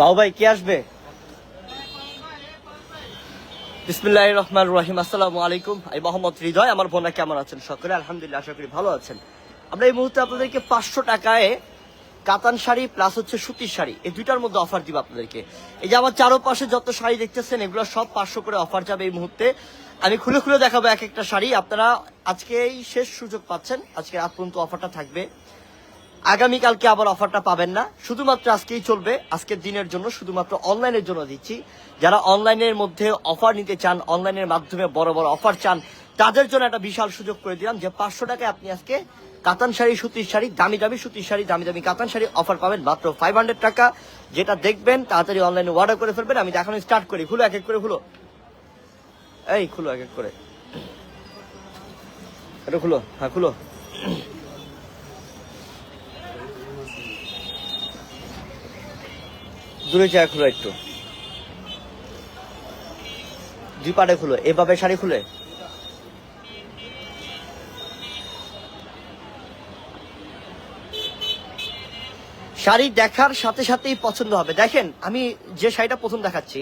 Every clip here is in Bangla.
বাবু ভাই, কে আসবে? বিসমিল্লাহ রহমান রহিম। আসসালামু আলাইকুম। আমি মোহাম্মদ হৃদয়, আমার বোনা কেমন আছেন? সকলে আলহামদুলিল্লাহ, আশা করি ভালো আছেন। আমরা এই মুহূর্তে আপনাদেরকে পাঁচশো টাকায় কাতান শাড়ি প্লাস হচ্ছে সুতির শাড়ি, এই দুইটার মধ্যে অফার দিব আপনাদেরকে। এই যে আমার চারোপাশে যত শাড়ি দেখতেছেন, এগুলো সব পাঁচশো করে অফার যাবে এই মুহূর্তে। আমি খুলে খুলে দেখাবো এক একটা শাড়ি। আপনারা আজকে এই শেষ সুযোগ পাচ্ছেন। আজকে রাত পর্যন্ত অফারটা থাকবে। আগামীকালকে আবার অফারটা পাবেন না। শুধুমাত্র আজকেই চলবে। আজকের দিনের জন্য শুধুমাত্র অনলাইনের জন্য দিচ্ছি। যারা অনলাইনের মধ্যে অফার নিতে চান, অনলাইনের মাধ্যমে বড় বড় অফার চান, তাদের জন্য একটা বিশাল সুযোগ করে দিলাম যে পাঁচশো টাকায় আপনি আজকে কাতান শাড়ি, সুতির শাড়ি, দামি দামি সুতির শাড়ি, দামি দামি কাতান শাড়ি অফার পাবেন মাত্র ফাইভ হান্ড্রেড টাকা। যেটা দেখবেন, তাড়াতাড়ি অনলাইনে অর্ডার করে ফেলবেন। আমি দেখানো স্টার্ট করি। খুলো এক এক করে, খুলো। এই, খুলো এক এক করে। এটা খুলো। হ্যাঁ খুলো। দূরে জায়গা খুলো একটু। দুই পাটে খুলো। এভাবে শাড়ি খুলে? শাড়ি দেখার সাথে সাথেই পছন্দ হবে। দেখেন, আমি যে শাড়িটা প্রথম দেখাচ্ছি,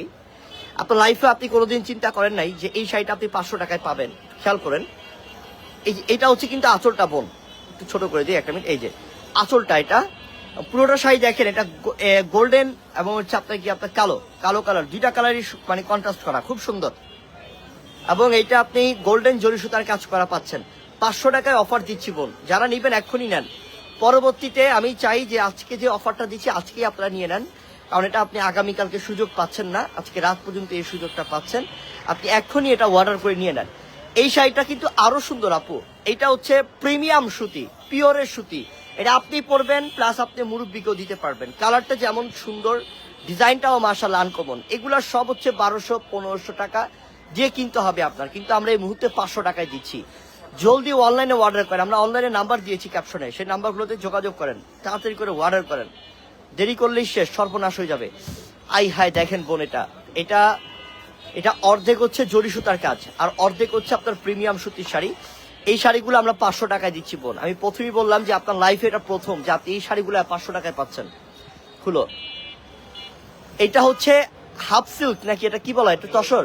আপনার লাইফে আপনি কোনোদিন চিন্তা করেন নাই যে এই শাড়িটা আপনি পাঁচশো টাকায় পাবেন। খেয়াল করেন, এই এটা হচ্ছে কিন্তু আঁচলটা, বোন। একটু ছোট করে দিই, একটা মিনিট। এই যে, আঁচলটা এটা পুরোটা শাড়ি দেখেন, এটা গোল্ডেন এবং হচ্ছে আপনার কি, আপনার কালো কালো কালার দুইটা কালারই মানে কন্ট্রাস্ট করা, খুব সুন্দর। এবং এইটা আপনি গোল্ডেন জরি সুতার কাজ করা পাচ্ছেন। পাঁচশো টাকায় অফার দিচ্ছি বোন যারা নিবেন এক্ষুনি নেন। পরবর্তীতে আমি চাই যে আজকে যে অফারটা দিচ্ছি, আজকেই আপনারা নিয়ে নেন। কারণ এটা আপনি আগামীকালকে সুযোগ পাচ্ছেন না, আজকে রাত পর্যন্ত এই সুযোগটা পাচ্ছেন। আপনি এক্ষুনি এটা অর্ডার করে নিয়ে নেন। এই শাড়িটা কিন্তু আরও সুন্দর আপু। এটা হচ্ছে প্রিমিয়াম সুতি পিওরের সুতি। এটা আপনি পরবেন প্লাস আপনি মুরব্বীকেও দিতে পারবেন। কালারটা যেমন সুন্দর, ডিজাইনটাও মার্শাল আনকমন এগুলোর সব হচ্ছে বারোশো, পনেরোশো টাকা দিয়ে কিনতে হবে আপনার। কিন্তু আমরা এই মুহূর্তে পাঁচশো টাকায় দিচ্ছি। জলদি অনলাইনে অর্ডার করেন। আমরা অনলাইনে নাম্বার দিয়েছি ক্যাপশনে সেই নাম্বারগুলোতে যোগাযোগ করেন। তাড়াতাড়ি করে অর্ডার করেন। দেরি করলেই শেষ, সর্বনাশ হয়ে যাবে। আই হাই দেখেন বোন এটা। এটা এটা অর্ধেক হচ্ছে জরি সুতার কাজ। আর অর্ধেক হচ্ছে আপনার প্রিমিয়াম সুতির শাড়ি। এই শাড়িগুলো আমরা পাঁচশো টাকায় দিচ্ছি বোন। আমি প্রথমেই বললাম যে আপনার লাইফে এটা প্রথম যে আপনি এই শাড়িগুলো পাঁচশো টাকায় পাচ্ছেন। খুলো। এটা হচ্ছে হাফ সিল্ক নাকি এটা কি বলা এটা তসর?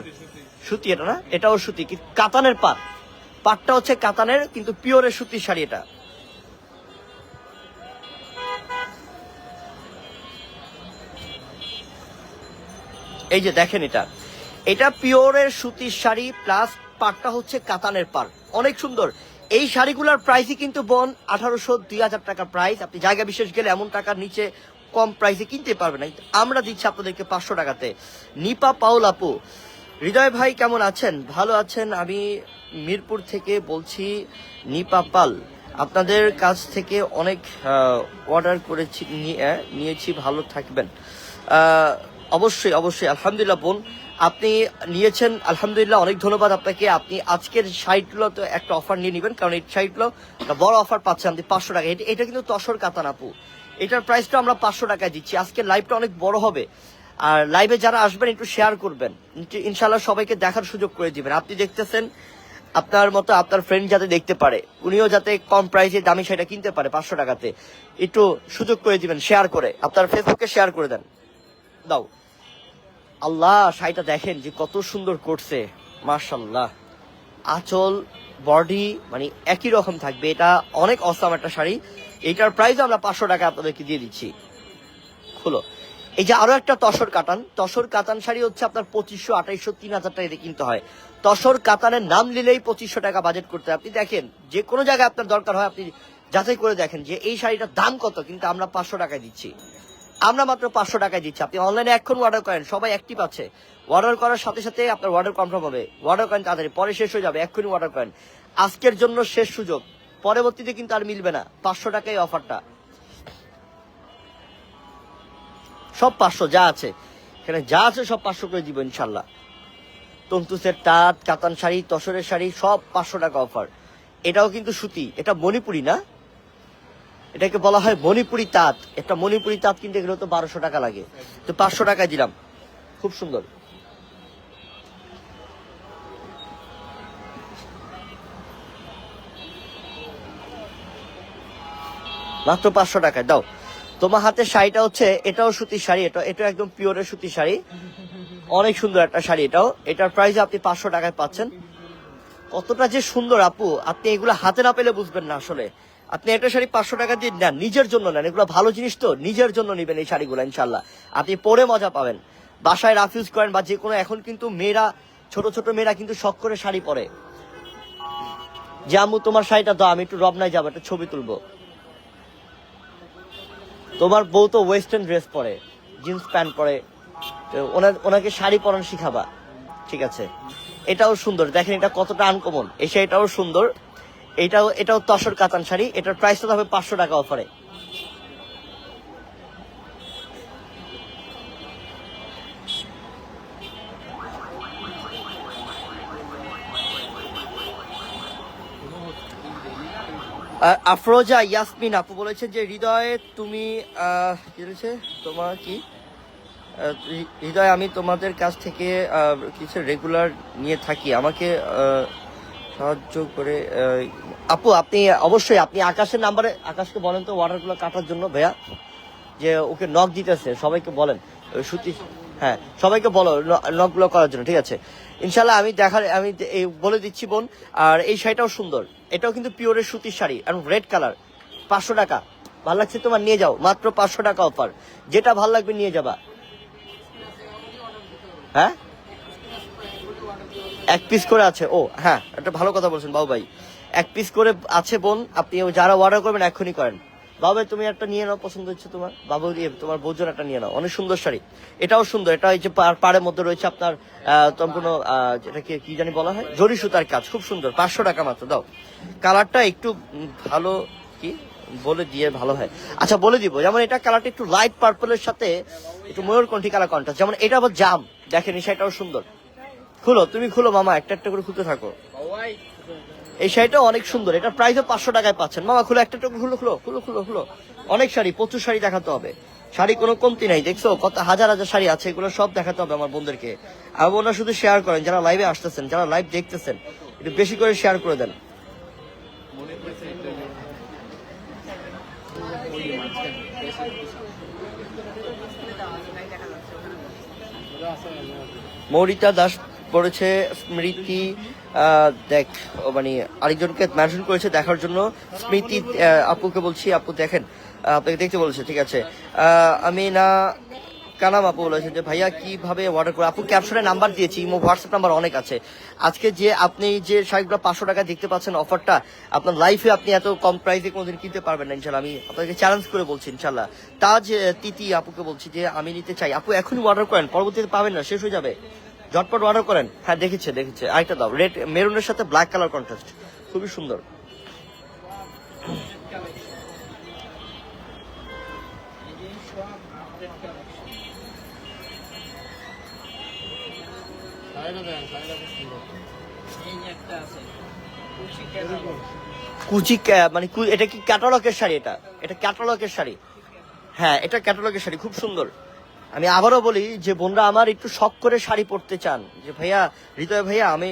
সুতি এটা না? এটাও সুতি কাতানের পাট পাটটা হচ্ছে কাতানের, কিন্তু পিওরের সুতির শাড়ি এটা। এই যে দেখেন এটা। এটা পিওরের সুতির শাড়ি প্লাস পাটটা হচ্ছে কাতানের পার অনেক সুন্দর। এই শাড়িগুলোর প্রাইসই কিন্তু বোন, আঠারোশো, দুই হাজার টাকা প্রাইস আপনি জায়গা বিশেষ গেলে এমন টাকার নিচে কম প্রাইসে কিনতে পারবেন না। আমরা দিচ্ছি আপনাদেরকে পাঁচশো টাকাতে। নিপা পাউল আপু, হৃদয় ভাই কেমন আছেন? ভালো আছেন? আমি মিরপুর থেকে বলছি, নিপা পাল, আপনাদের কাছ থেকে অনেক অর্ডার করেছি, নিয়ে- নিয়েছি, ভালো থাকবেন। অবশ্যই অবশ্যই। আলহামদুলিল্লাহ, বোন আপনি নিয়েছেন, আলহামদুলিল্লাহ, অনেক ধন্যবাদ আপনাকে। আপনি আজকের সাইটগুলো তো একটা অফার নিয়ে নেবেন, কারণ এই একটা বড় অফার পাচ্ছেন আপনি পাঁচশো টাকা এটা- কিন্তু তসর কাতান আপু। এটার প্রাইসটা আমরা পাঁচশো টাকায় দিচ্ছি। আজকের লাইভটা অনেক বড় হবে। আর লাইভে যারা আসবেন, একটু শেয়ার করবেন। ইনশাল্লাহ সবাইকে দেখার সুযোগ করে দিবেন। আপনি দেখতেছেন, আপনার মতো আপনার ফ্রেন্ড যাতে দেখতে পারে। উনিও যাতে কম প্রাইসে দামি শাড়িটা কিনতে পারে পাঁচশো টাকাতে। একটু সুযোগ করে দিবেন শেয়ার করে। আপনার ফেসবুকে শেয়ার করে দেন। দাও। আল্লাহ শাড়িটা দেখেন যে কত সুন্দর করছে মার্শাল্লাহ আঁচল বডি মানে একই রকম থাকবে। এটা অনেক অসাম একটা শাড়ি। এটার প্রাইস আমরা পাঁচশো টাকা আপনাদেরকে দিয়ে দিচ্ছি। খুলো। এই যে আরও একটা তসর কাতান। তসর কাতান শাড়ি হচ্ছে আপনার পঁচিশশো, আঠাইশশো, তিন হাজার টাকা কিনতে হয়। তসর কাতানের নাম নিলেই পঁচিশশো টাকা বাজেট করতে আপনি দেখেন, যে কোনো জায়গায় আপনার দরকার হয়, আপনি যাচাই করে দেখেন যে এই শাড়িটার দাম কত, কিন্তু আমরা পাঁচশো টাকায় দিচ্ছি। আমরা মাত্র পাঁচশো টাকায় দিচ্ছি। আপনি অনলাইনে এখন অর্ডার করেন, সবাই অ্যাক্টিভ আছে। অর্ডার করার সাথে সাথে আপনার অর্ডার কনফার্ম হবে। অর্ডার করেন তাড়াতাড়ি, পরে শেষ হয়ে যাবে, এক্ষুনি অর্ডার করেন। আজকের জন্য শেষ সুযোগ। পরবর্তীতে কিন্তু আর মিলবে না। পাঁচশো টাকায় অফারটা সব পাঁচশো, যা আছে। এখানে যা আছে সব পাঁচশো করে দিব ইনশাল্লাহ তন্তুসের তাঁত, কাতান শাড়ি, তসরের শাড়ি, সব পাঁচশো টাকা অফার এটাও কিন্তু সুতি, এটা মণিপুরি না? এটাকে বলা হয় মণিপুরি তাঁত। একটা মণিপুরি তাঁত কিনতে গেলে তো বারোশো টাকা লাগে। তো পাঁচশো টাকায় দিলাম। খুব সুন্দর। মাত্র পাঁচশো টাকায়, দাও। তোমার হাতের শাড়িটা হচ্ছে, এটাও সুতির শাড়ি, এটা এটা একদম পিওরের সুতির শাড়ি। অনেক সুন্দর একটা শাড়ি এটাও। এটার প্রাইস আপনি পাঁচশো টাকায় পাচ্ছেন। কতটা যে সুন্দর আপু, আপনি এগুলো হাতে না পেলে বুঝবেন না আসলে। আপনি একটা শাড়ি পাঁচশো টাকা দিয়ে নেন, নিজের জন্য নেন। এগুলো ভালো জিনিস তো, নিজের জন্য নেবেন এই শাড়িগুলো ইনশাল্লাহ আপনি পরে মজা পাবেন। বাসায় রাফিউজ করেন বা যে কোনো, এখন কিন্তু মেয়েরা, ছোট ছোট মেয়েরা কিন্তু শখ করে শাড়ি পরে। যে, আম্মু, তোমার শাড়িটা দাও, আমি একটু রবনায় যাব, একটা ছবি তুলবো। তোমার বউ তো ওয়েস্টার্ন ড্রেস পরে, জিন্স প্যান্ট পরে ওনাকে শাড়ি পরান শিখাবা। ঠিক আছে? এটাও সুন্দর। দেখেন এটা কতটা আনকমন এই শাড়িটাও সুন্দর। এটাও এটাও তসর কাতান শাড়ি। এটার প্রাইসটা হবে পাঁচশো টাকা অফারে আফরোজা ইয়াসমিন আপু বলেছে যে, হৃদয়ে তুমি কি বলেছে? তোমার কি? হৃদয় আমি তোমাদের কাছ থেকে কিছু রেগুলার নিয়ে থাকি। আমাকে সাহায্য করে আপু, আপনি অবশ্যই, আপনি আকাশের নাম্বারে আকাশকে বলেন তো ওয়াটারগুলো কাটার জন্য ভাইয়া। যে ওকে নক দিতেছে, সবাইকে বলেন। সুতি হ্যাঁ সবাইকে বলো নকগুলো করার জন্য, ঠিক আছে? ইনশাল্লাহ আমি দেখার, আমি বলে দিচ্ছি বোন, আর এই শাড়িটাও সুন্দর। এটাও কিন্তু পিওরের সুতির শাড়ি এবং রেড কালার পাঁচশো টাকা। ভালো লাগছে তোমার? নিয়ে যাও, মাত্র পাঁচশো টাকা অফার যেটা ভালো লাগবে নিয়ে যাবা। হ্যাঁ? এক পিস করে আছে। ও হ্যাঁ একটা ভালো কথা বলছেন বাবু ভাই। এক পিস করে আছে বোন, আপনি যারা অর্ডার করবেন এখনই করেন। বাবু তুমি একটা নিয়ে নাও, পছন্দ হচ্ছে তোমার। বাবু দিয়ে তোমার বৌজন একটা নিয়ে নাও। অনেক সুন্দর শাড়ি। এটাও সুন্দর। এটা এই যে পাড়ের মধ্যে রয়েছে আপনার কোনো যেটাকে কি জানি বলা হয়? জরি সুতার কাজ, খুব সুন্দর। পাঁচশো টাকা মাত্র, দাও। কালারটা একটু ভালো, কি বলে দিয়ে ভালো হয়। আচ্ছা বলে দিব। যেমন এটা কালারটা একটু লাইট পার্পলের সাথে একটু ময়ূরকণ্ঠী কালার কন্ট্রাস্ট যেমন এটা আবার জাম। দেখেন, এই শাড়িটাও সুন্দর। খুলো, তুমি খুলো মামা, একটা একটা করে খুলতে থাকো। এই শাড়িটা অনেক সুন্দর এটা প্রাইসও পাঁচশো টাকায় পাচ্ছেন। মামা, খুলো, একটা একটা খুলো খুলো খুলো খুলো খুলো। অনেক শাড়ি, প্রচুর শাড়ি দেখাতে হবে। শাড়ি কোনো কমতি নাই, দেখছ? কত হাজার হাজার শাড়ি আছে, এগুলো সব দেখাতে হবে আমার বন্ধুদেরকে। আর ওনারা শুধু শেয়ার করেন, যারা লাইভে আসতেছেন, যারা লাইভ দেখতেছেন, একটু বেশি করে শেয়ার করে দেন। মৌরিতা দাস পড়েছে স্মৃতি দেখ মানে আরেকজনকে মেনশন করেছে দেখার জন্য। স্মৃতি আপুকে বলছি, আপু দেখেন আপনাকে দেখতে বলেছে, ঠিক আছে। আমি না কানাম আপু বলেছেন যে, ভাইয়া, কীভাবে অর্ডার করে? আপু ক্যাপশনে নাম্বার দিয়েছি ইমো হোয়াটসঅ্যাপ নাম্বার অনেক আছে। আজকে যে আপনি যে শাড়িগুলো পাঁচশো টাকা দেখতে পাচ্ছেন অফারটা আপনার লাইফে আপনি এত কম প্রাইসে কোনোদিন কিনতে পারবেন না ইনশাল্লাহ আমি আপনাকে চ্যালেঞ্জ করে বলছি ইনশাল্লাহ তাজ তিতি আপুকে বলছি যে, আমি নিতে চাই। আপু এখনই অর্ডার করেন, পরবর্তীতে পাবেন না, শেষ হয়ে যাবে। ঝটপট অর্ডার করেন। হ্যাঁ দেখেছে দেখেছে। আরেকটা দাও। রেড মেরুনের সাথে ব্ল্যাক কালার কন্ট্রাস্ট খুবই সুন্দর। কুচি মানে এটা কি ক্যাটালগের শাড়ি এটা? এটা ক্যাটালগের শাড়ি। হ্যাঁ এটা ক্যাটালগের শাড়ি। খুব সুন্দর। আমি আবারও বলি যে বোনরা আমার একটু শখ করে শাড়ি পরতে চান। যে ভাইয়া হৃদয় ভাইয়া আমি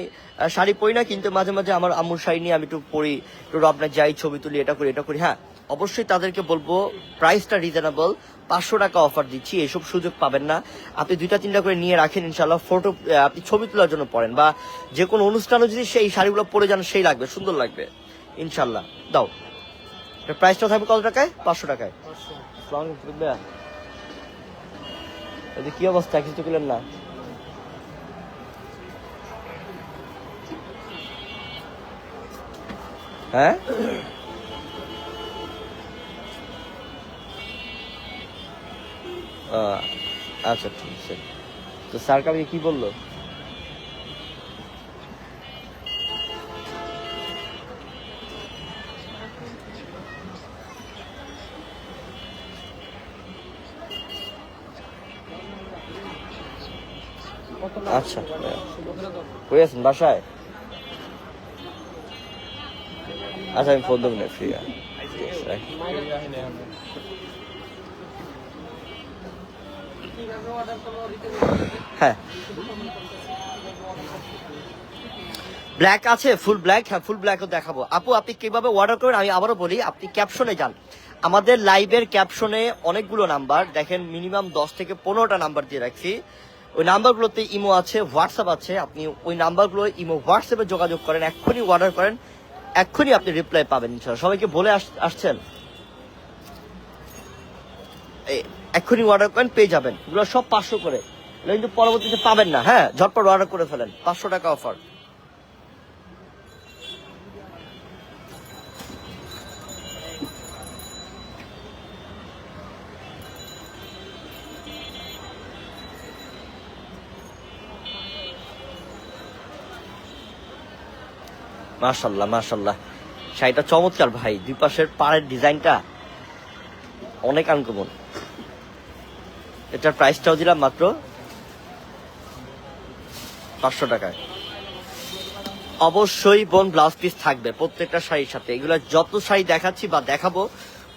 শাড়ি পরি না কিন্তু মাঝে মাঝে আমার আম্মুর শাড়ি নিয়ে আমি একটু পরি একটু আপনার যাই ছবি তুলি এটা করি এটা করি। হ্যাঁ অবশ্যই তাদেরকে বলব প্রাইসটা রিজনেবল পাঁচশো টাকা অফার দিচ্ছি এসব সুযোগ পাবেন না। আপনি দুইটা তিনটা করে নিয়ে রাখেন ইনশাল্লাহ ফটো আপনি ছবি তোলার জন্য পড়েন বা যে কোনো অনুষ্ঠানে যদি সেই শাড়িগুলো পরে যান সেই লাগবে সুন্দর লাগবে ইনশাল্লাহ দাও প্রাইসটা থাকবে কত টাকায়? পাঁচশো টাকায়। এদের কি অবস্থা? কিছু করলেন না? হ্যাঁ? আচ্ছা ঠিক আছে। তো স্যার কালকে কি বলল? আচ্ছা কই আছেন? বাসায়? আচ্ছা আমি ফোন দেবো না, ফ্রি হ্যাঁ। ব্ল্যাক আছে ফুল ব্ল্যাক হ্যাঁ ফুল ব্ল্যাকও দেখাবো। আপু, আপনি কীভাবে অর্ডার করেন? আমি আবারও বলি, আপনি ক্যাপশনে যান। আমাদের লাইভের ক্যাপশনে অনেকগুলো নাম্বার দেখেন মিনিমাম দশ থেকে পনেরোটা নাম্বার দিয়ে রাখছি। ওই নাম্বারগুলোতে ইমো আছে, হোয়াটসঅ্যাপ আছে, আপনি ওই নাম্বারগুলো ইমো, হোয়াটসঅ্যাপে যোগাযোগ করেন, এক্ষুনি অর্ডার করেন, এক্ষুনি আপনি রিপ্লাই পাবেন সবাইকে বলে আস- আসছেন? এক্ষুনি অর্ডার করেন, পেয়ে যাবেন। এগুলো সব পাঁচশো করে। কিন্তু পরবর্তীতে পাবেন না হ্যাঁ? ঝটপট অর্ডার করে ফেলেন। পাঁচশো টাকা অফার মাশাল্লাহ মাশাল্লাহ। শাড়িটা চমৎকার ভাই, দুই পাশের পাড়ের ডিজাইনটা অনেক আনকমন। এটার প্রাইসটাও দিলাম মাত্র পাঁচশো টাকায়। অবশ্যই বোন ব্লাউজ পিস থাকবে প্রত্যেকটা শাড়ির সাথে। এগুলো যত শাড়ি দেখাচ্ছি বা দেখাবো,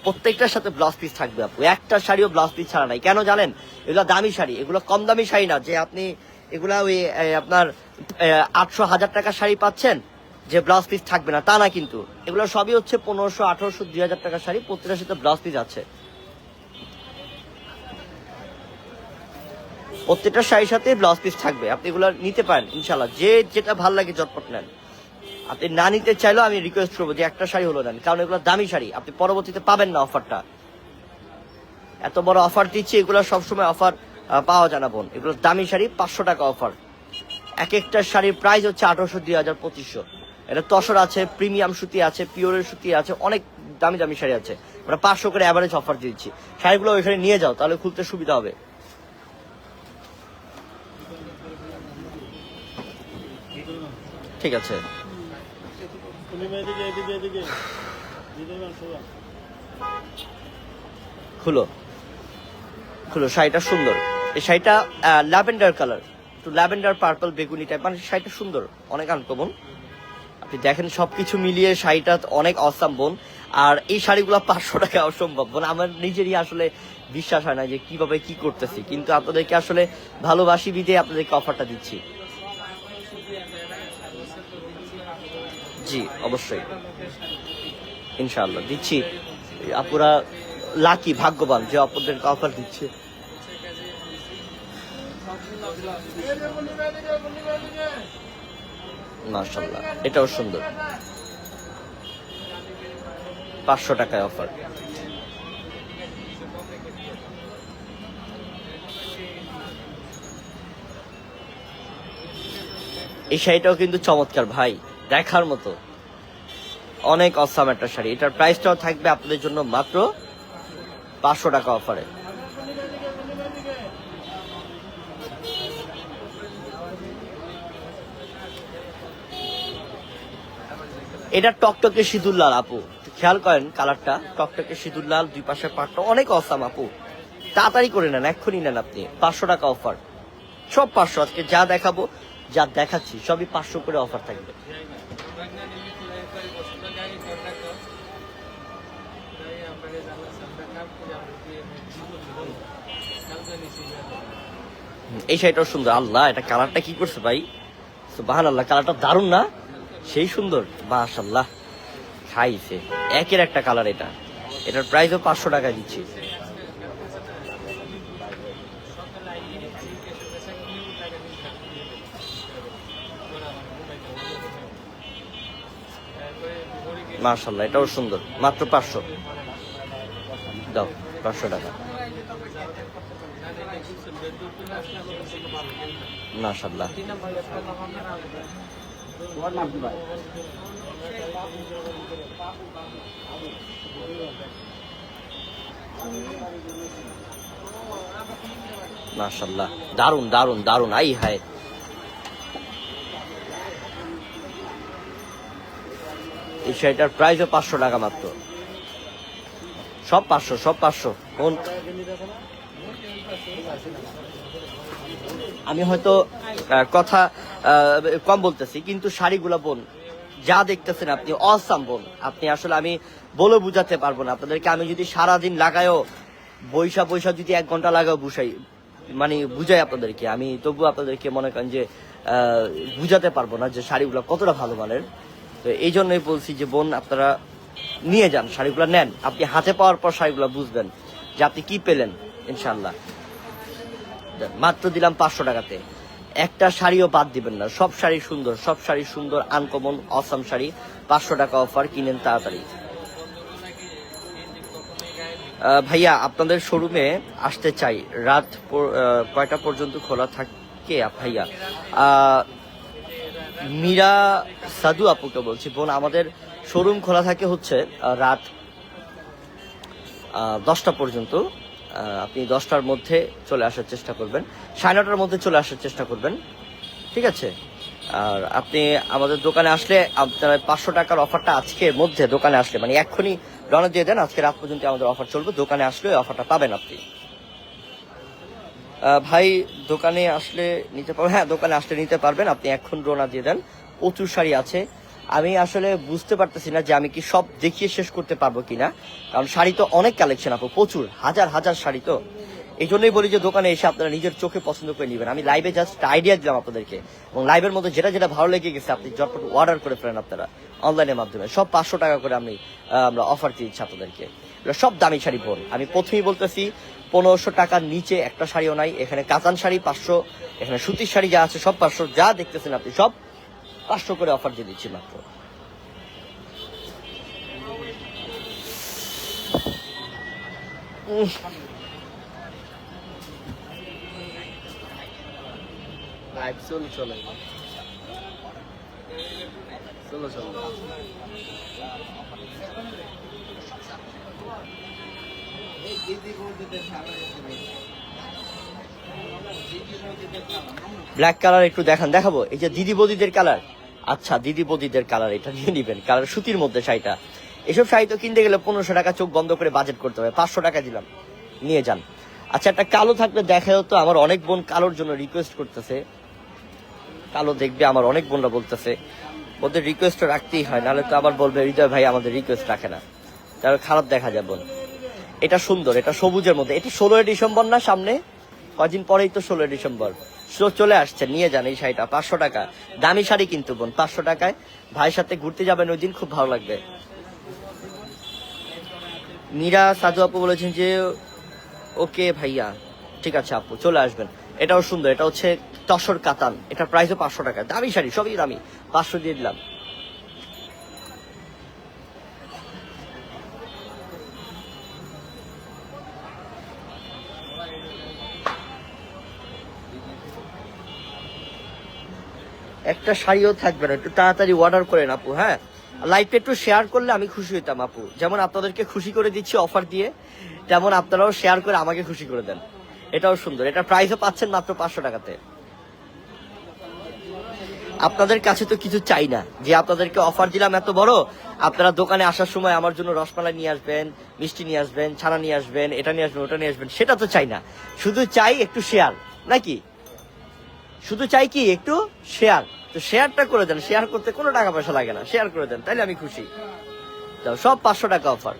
প্রত্যেকটার সাথে ব্লাউজ পিস থাকবে আপু। একটা শাড়িও ব্লাউজ পিস ছাড়া নাই। কেন জানেন? এগুলো দামি শাড়ি। এগুলো কম দামি শাড়ি না। যে আপনি এগুলা ওই আপনার আটশো হাজার টাকার শাড়ি পাচ্ছেন যে ব্লাউজ পিস থাকবে না, তা না কিন্তু। এগুলো সবই হচ্ছে পনেরোশো, আঠারোশো, দুই হাজার টাকার শাড়ি প্রত্যেকটার সাথে ব্লাউজ পিস আছে। প্রত্যেকটা শাড়ির সাথে ব্লাউজ পিস থাকবে। আপনি এগুলো নিতে পারেন ইনশাল্লাহ যে যেটা ভালো লাগে চটপট নেন। আপনি না নিতে চাইলেও আমি রিকোয়েস্ট করব যে একটা শাড়ি হলো নেন, কারণ এগুলো দামি শাড়ি। আপনি পরবর্তীতে পাবেন না অফারটা এত বড় অফার দিচ্ছি, এগুলো সবসময় অফার পাওয়া যায় না, বোন। এগুলো দামি শাড়ি, পাঁচশো টাকা অফার এক একটা শাড়ির প্রাইস হচ্ছে আঠারোশো, দুই হাজার, পঁচিশশো। এটা তসর আছে, প্রিমিয়াম সুতি আছে, পিওরের সুতি আছে, অনেক দামি দামি শাড়ি আছে। আমরা পাঁচশো করে অ্যাভারেজ অফার দিচ্ছি। শাড়িগুলো ওইখানে নিয়ে যাও, তাহলে খুলতে সুবিধা হবে। ঠিক আছে। খুলো। খুলো, শাড়িটা সুন্দর। এই শাড়িটা ল্যাভেন্ডার কালার। একটু ল্যাভেন্ডার পার্পল বেগুনি টাইপ মানে শাড়িটা সুন্দর, অনেক আনকমন আপনি দেখেন, সবকিছু মিলিয়ে শাড়িটা অনেক অসাম বোন। আর এই শাড়িগুলো পাঁচশো টাকা অসম্ভব বোন। আমার নিজেরই আসলে বিশ্বাস হয় না যে কীভাবে কি করতেছি। কিন্তু আপনাদেরকে আসলে ভালোবাসি বিদে আপনাদেরকে অফারটা দিচ্ছি। জি, অবশ্যই। ইনশাআল্লাহ, দিচ্ছি। আপুরা লাকি ভাগ্যবান যে আপনাদেরকে অফার দিচ্ছে। মাশাল্লাহ এটাও সুন্দর। পাঁচশো টাকায় অফার। এই শাড়িটাও কিন্তু চমৎকার ভাই, দেখার মতো। অনেক অসাম একটা শাড়ি। এটার প্রাইসটাও থাকবে আপনাদের জন্য মাত্র পাঁচশো টাকা অফারে। এটা টকটকে সিঁদুর লাল, আপু। খেয়াল করেন কালারটা টকটকে সিঁদুর লাল, দুই পাশের পাটটা অনেক অসাম আপু। তাড়াতাড়ি করে নেন, এক্ষুনি নেন আপনি। পাঁচশো টাকা অফার সব পাঁচশো, আজকে যা দেখাবো, যা দেখাচ্ছি, সবই পাঁচশো করে অফার থাকবে। এই শাড়িটাও সুন্দর। আল্লাহ, এটা কালারটা কি করছে ভাই? বাহান আল্লাহ কালারটা দারুণ না? সেই সুন্দর মাশাল্লাহ খাইছে। একের একটা কালার এটা। এটার প্রাইসও পাঁচশো টাকা দিচ্ছি। মাশাল্লাহ এটাও সুন্দর। মাত্র পাঁচশো। দাও, পাঁচশো টাকা। মাশাল্লাহ মাশাল্লাহ দারুণ দারুণ দারুণ আই হায়। এই শাড়িটার প্রাইসও পাঁচশো টাকা মাত্র। সব পাঁচশো সব পাঁচশো। কোন? আমি হয়তো কথা কম বলতেছি, কিন্তু শাড়িগুলো বোন, যা দেখতেছেন আপনি, অসাম বোন। আপনি আসলে আমি বলে বুঝাতে পারব না। আপনাদেরকে আমি যদি সারাদিন লাগায়ও, বৈশা বৈশা যদি এক ঘণ্টা লাগাও বুঝাই মানে বুঝাই আপনাদেরকে, আমি তবু আপনাদেরকে মনে করেন যে বুঝাতে পারব না যে শাড়িগুলো কতটা ভালো মানের। তো এই জন্যই বলছি যে বোন, আপনারা নিয়ে যান, শাড়িগুলো নেন। আপনি হাতে পাওয়ার পর শাড়িগুলো বুঝবেন যে আপনি কি পেলেন ইনশাল্লাহ মাত্র দিলাম পাঁচশো টাকাতে। একটা শাড়িও বাদ দিবেন না। সব শাড়ি সুন্দর, সব শাড়ি সুন্দর আনকমন অসাম শাড়ি। পাঁচশো টাকা অফার কিনেন তাড়াতাড়ি। ভাইয়া, আপনাদের শোরুমে আসতে চাই। রাত কয়টা পর্যন্ত খোলা থাকে ভাইয়া? মীরা সাধু আপুকে বলছি। বোন, আমাদের শোরুম খোলা থাকে হচ্ছে রাত দশটা পর্যন্ত। আপনি দশটার মধ্যে চলে আসার চেষ্টা করবেন। সাড়ে নটার মধ্যে চলে আসার চেষ্টা করবেন। ঠিক আছে? আর আপনি আমাদের দোকানে আসলে আপনার পাঁচশো টাকার অফারটা আজকের মধ্যে দোকানে আসলে মানে এক্ষুনি রওনা দিয়ে দেন, আজকে রাত পর্যন্ত আমাদের অফার চলবে, দোকানে আসলে অফারটা পাবেন আপনি। ভাই, দোকানে আসলে নিতে পারবেন হ্যাঁ দোকানে আসলে নিতে পারবেন, আপনি এখন রোনা দিয়ে দেন। প্রচুর শাড়ি আছে। আমি আসলে বুঝতে পারতেছি না যে আমি কি সব দেখিয়ে শেষ করতে পারব কিনা। কারণ শাড়ি তো অনেক কালেকশন আপু, প্রচুর, হাজার হাজার শাড়ি তো। এই জন্যই বলি যে দোকানে এসে আপনারা নিজের চোখে পছন্দ করে নেবেন। আমি লাইভে জাস্ট আইডিয়া দিলাম আপনাদেরকে। এবং লাইভের মধ্যে যেটা যেটা ভালো লেগে গেছে, আপনি জটপট অর্ডার করে ফেলেন আপনারা অনলাইনের মাধ্যমে। সব পাঁচশো টাকা করে আমি আমরা অফার দিচ্ছি আপনাদেরকে। সব দামি শাড়ি বোন। আমি প্রথমেই বলতেছি, পনেরোশো টাকার নিচে একটা শাড়িও নাই। এখানে কাতান শাড়ি পাঁচশো, এখানে সুতির শাড়ি যা আছে সব পাঁচশো। যা দেখতেছেন আপনি সব পাঁচশো করে অফার দিয়ে দিচ্ছি মাত্র। উম, লাইভ চলে চলে চলো চলো। ব্ল্যাক কালার একটু দেখান দেখাবো? এই যে দিদি বদিদের কালার আচ্ছা দিদি বদিদের কালার এটা নিয়ে নিবেন। কালার সুতির মধ্যে শাড়িটা। এসব শাড়ি তো কিনতে গেলে পনেরোশো টাকা চোখ বন্ধ করে বাজেট করতে হবে। পাঁচশো টাকা দিলাম। নিয়ে যান। আচ্ছা একটা কালো থাকলে দেখা তো আমার অনেক বোন কালোর জন্য রিকোয়েস্ট করতেছে। কালো দেখবে আমার অনেক বোনরা বলতেছে। ওদের রিকোয়েস্ট রাখতেই হয়, নাহলে তো আবার বলবে, হৃদয় ভাই, আমাদের রিকোয়েস্ট রাখে না। তাহলে খারাপ দেখা যায় বোন। এটা সুন্দর, এটা সবুজের মধ্যে। এটা ষোলোই ডিসেম্বর না সামনে? কদিন পরেই তো ষোলোই ডিসেম্বর। চলে আসছে, নিয়ে যান এই শাড়িটা, পাঁচশো টাকা। দামি শাড়ি কিন্তু বোন, পাঁচশো টাকায়। ভাইয়ের সাথে ঘুরতে যাবেন ওই দিন, খুব ভালো লাগবে। মীরা সাধু আপু বলেছেন যে, ওকে ভাইয়া, ঠিক আছে আপু, চলে আসবেন। এটাও সুন্দর, এটা হচ্ছে তসর কাতান, এটা প্রাইসও পাঁচশো টাকা। দামি শাড়ি, সবই দামি। পাঁচশো দিয়ে দিলাম। একটা শাড়িও থাকবে না। একটু তাড়াতাড়ি অর্ডার করেন আপু হ্যাঁ? লাইভটা একটু শেয়ার করলে আমি খুশি হইতাম আপু। যেমন আপনাদেরকে খুশি করে দিচ্ছি অফার দিয়ে, তেমন আপনারাও শেয়ার করে আমাকে খুশি করে দেন। এটাও সুন্দর। এটা প্রাইসও পাচ্ছেন মাত্র পাঁচশো টাকাতে। আপনাদের কাছে তো কিছু চাই না। যে আপনাদেরকে অফার দিলাম এত বড়, আপনারা দোকানে আসার সময় আমার জন্য রসমালাই নিয়ে আসবেন, মিষ্টি নিয়ে আসবেন, ছানা নিয়ে আসবেন, এটা নিয়ে আসবেন, ওটা নিয়ে আসবেন, সেটা তো চাই না। শুধু চাই একটু শেয়ার নাকি? শুধু চাই কি একটু শেয়ার তো শেয়ারটা করে দেন শেয়ার করতে কোনো টাকা পয়সা লাগে না শেয়ার করে দেন, তাইলে আমি খুশি। যাও, সব পাঁচশো টাকা অফার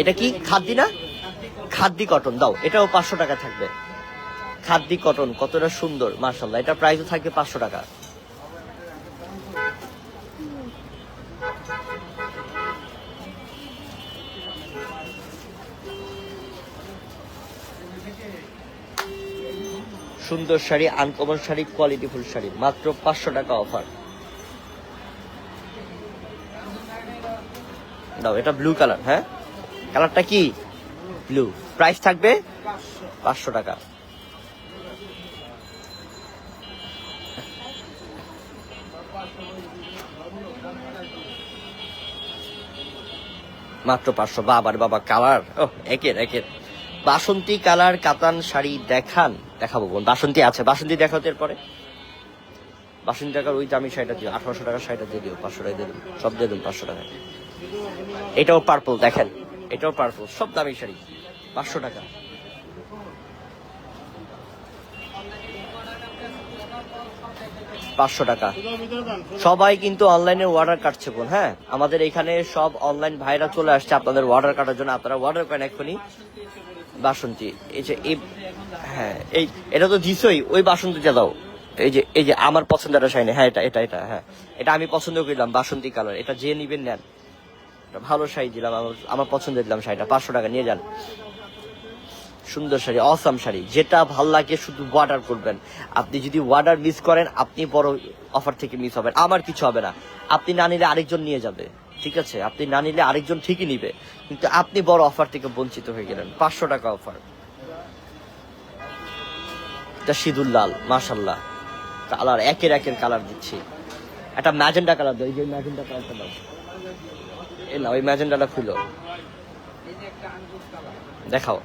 এটা কি? খাদ্দি না? খাদ্দি কটন দাও, এটাও পাঁচশো টাকা থাকবে। খাদ্দি কটন কতটা সুন্দর মার্শাল্লাহ এটা প্রাইসও থাকবে পাঁচশো টাকা। সুন্দর sari uncommon sari quality full sari. মাত্র পাঁচশো টাকা অফার দাও, এটা ব্লু কালার হ্যাঁ? কালারটা কি? ব্লু প্রাইস থাকবে? পাঁচশো টাকা। মাত্র পাঁচশো। বাবার বাবা কালার ও একের একের। বাসন্তী কালার কাতান শাড়ি দেখান, দেখাবো বোন বাসন্তী আছে, বাসন্তী দেখাতে এরপরে। বাসন্তী টাকার ওই দামি শাড়িটা দিও, আঠারোশো টাকার শাড়িটা দিয়ে দিও, পাঁচশো টাকা দিয়ে দিন সব দিয়ে দিন পাঁচশো টাকা এটাও পার্পল দেখেন, এটাও পার্পল সব দামি শাড়ি, পাঁচশো টাকা। পাঁচশো টাকা। সবাই কিন্তু অনলাইনে অর্ডার কাটছে বোন হ্যাঁ? আমাদের এখানে সব অনলাইন ভাইরা চলে আসছে আপনাদের অর্ডার কাটার জন্য, আপনারা অর্ডার করেন এক্ষুনি। বাসন্তী। এই যে, এই হ্যাঁ এই এটা তো দিছই, ওই বাসন্তীটা দাও। এই যে এই যে, আমার পছন্দ পছন্দের শাইনি। হ্যাঁ এটা এটা এটা হ্যাঁ। এটা আমি পছন্দ করলাম, বাসন্তী কালার। এটা যে নিবেন, নেন। ভালো শাড়ি দিলাম, আমার আমার পছন্দের দিলাম শাড়িটা। পাঁচশো টাকা, নিয়ে যান। সুন্দর শাড়ি অসাম শাড়ি। যেটা ভালো লাগে, শুধু ওয়ার্ডার করবেন। আপনি যদি ওয়ার্ডার মিস করেন, আপনি বড় অফার থেকে মিস হবেন। আমার কিছু হবে না। আপনি না নিলে আরেকজন নিয়ে যাবে। ঠিক আছে, আপনি না নিলে আরেকজন ঠিকই নিবে। কিন্তু আপনি বড় অফার থেকে বঞ্চিত হয়ে গেলেন। পাঁচশো টাকা অফার এটা সিঁদুর লাল মাশাল্লাহ কালার, একের একের কালার দিচ্ছি। একটা ম্যাজেন্ডা কালার দাও, এই যে ম্যাজেন্ডা কালারটা দাও। এই না ওই ম্যাজেন্ডাটা খুলো। দেখাও।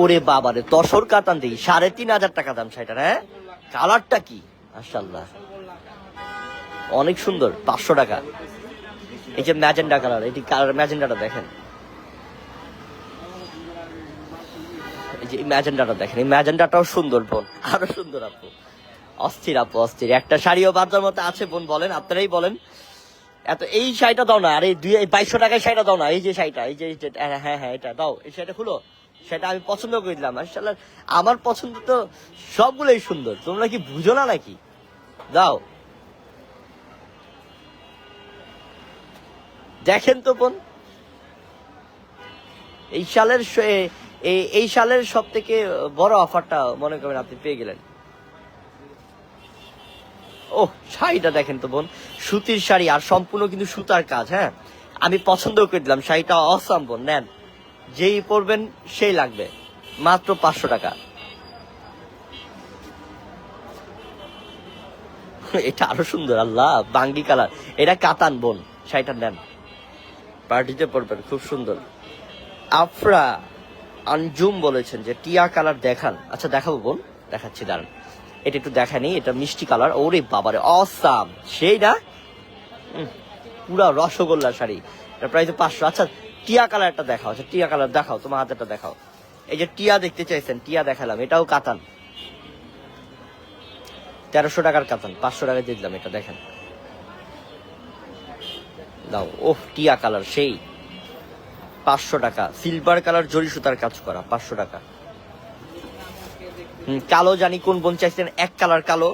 ওরে বাবারে তসর কাতান দেখি সাড়ে তিন হাজার টাকা দাম সেটার হ্যাঁ? কালারটা কি? মাশাল্লাহ অনেক সুন্দর, পাঁচশো টাকা। এই যে ম্যাজেন্ডা কালার, এটি কালার ম্যাজেন্ডাটা দেখেন। এই যে ম্যাজেন্ডাটা দেখেন, এই ম্যাজেন্ডাটাও সুন্দর বোন, আরও সুন্দর আপু। অস্থির আপু, অস্থির। একটা শাড়িও বাজার মতো আছে বোন, বলেন, আপনারাই বলেন। এত এই শাড়িটা দাও না, আরে দুই বাইশশো টাকায় শাড়িটা দাও না, এই যে শাড়িটা, এই যে হ্যাঁ হ্যাঁ হ্যাঁ এটা দাও, এই শাড়িটা খুলো। সেটা আমি পছন্দ করে দিলাম। আমার পছন্দ তো সবগুলোই সুন্দর। তোমরা কি বুঝো না নাকি? দাও। দেখেন তো বোন। এই সালের এই- সালের সব থেকে বড় অফারটা মনে করেন আপনি পেয়ে গেলেন। ও শাড়িটা দেখেন তো বোন। সুতির শাড়ি আর সম্পূর্ণ কিন্তু সুতার কাজ হ্যাঁ? আমি পছন্দ করে দিলাম, শাড়িটা অসাম বোন, নেন। যেই পরবেন সেই লাগবে, মাত্র পাঁচশো টাকা। এটা আরও সুন্দর, আল্লাহ, বাঙ্গি কালার। এটা কাতান বোন, শাড়িটা নেন। পার্টিতে পড়বেন, খুব সুন্দর। আফরা আনজুম বলেছেন যে, টিয়া কালার দেখান। আচ্ছা দেখাবো বোন, দেখাচ্ছি, দাঁড়ান। এটা একটু দেখানি এটা মিষ্টি কালার। ওরে বাবারে অসাম সেই না? পুরা রসগোল্লা শাড়ি। এটা প্রায় তো পাঁচশো। আচ্ছা টিয়া কালারটা দেখাও। আচ্ছা টিয়া কালার দেখাও, তোমার হাতেটা দেখাও। এই যে টিয়া দেখতে চাইছেন, টিয়া দেখালাম, এটাও কাতান। তেরোশো টাকার কাতান, পাঁচশো টাকা দিয়ে দিলাম এটা, দেখেন। দাও। ওহ, টিয়া কালার, সেই। পাঁচশো টাকা। সিলভার কালার জরি সুতার কাজ করা, পাঁচশো টাকা। কালো জানি কোন বোন চাইছেন? এক কালার কালো।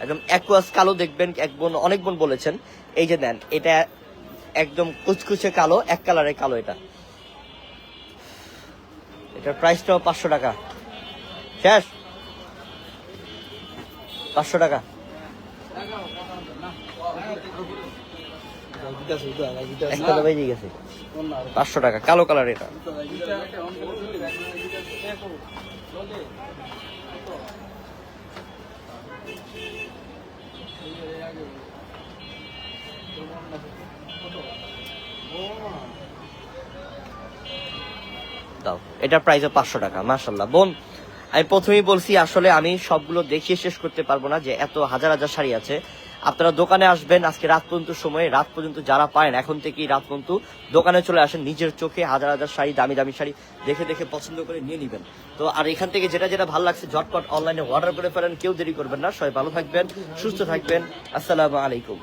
একদম অ্যাকুয়াস কালো দেখবেন, এক বোন, অনেক বোন বলেছেন। এই যে দেন এটা একদম কুচকুচে কালো, এক কালারে কালো এটা। এটার প্রাইসটাও পাঁচশো টাকা। শেষ? পাঁচশো টাকা। পাঁচশো টাকা, কালো কালার এটা। দাও প্রাইস পাঁচশো টাকা মার্শাল্লাহ বোন, আমি প্রথমেই বলছি, আসলে আমি সবগুলো দেখিয়ে শেষ করতে পারব না যে এত হাজার হাজার শাড়ি আছে। আপনারা দোকানে আসবেন, আজকে রাত পর্যন্ত সময়ে, রাত পর্যন্ত যারা পারেন, এখন থেকেই রাত পর্যন্ত দোকানে চলে আসেন, নিজের চোখে হাজার হাজার শাড়ি, দামি দামি শাড়ি দেখে দেখে পছন্দ করে নিয়ে নিবেন। তো আর এখান থেকে যেটা যেটা ভালো লাগছে, ঝটপট অনলাইনে অর্ডার করে ফেলেন, কেউ দেরি করবেন না, সবাই ভালো থাকবেন, সুস্থ থাকবেন, আসসালামু আলাইকুম।